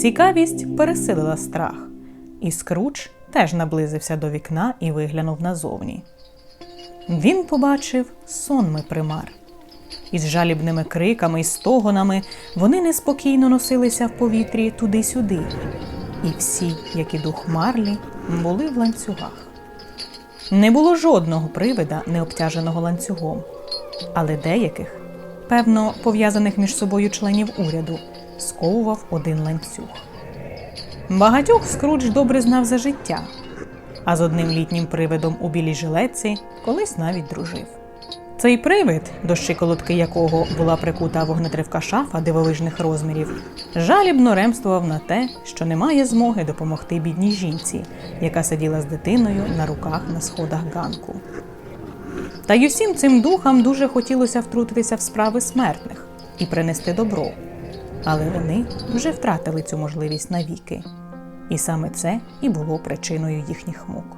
Цікавість пересилила страх, і Скрудж теж наблизився до вікна і виглянув назовні. Він побачив сонми примар. Із жалібними криками і стогонами вони неспокійно носилися в повітрі туди-сюди, і всі, як і дух Марлі, були в ланцюгах. Не було жодного привида, не обтяженого ланцюгом, але деяких, певно, пов'язаних між собою членів уряду, сковував один ланцюг. Багатьох Скрудж добре знав за життя, а з одним літнім привидом у білій жилетці колись навіть дружив. Цей привид, до щиколотки якого була прикута вогнетривка шафа дивовижних розмірів, жалібно ремствував на те, що немає змоги допомогти бідній жінці, яка сиділа з дитиною на руках на сходах ганку. Та й усім цим духам дуже хотілося втрутитися в справи смертних і принести добро. Але вони вже втратили цю можливість навіки. І саме це і було причиною їхніх мук.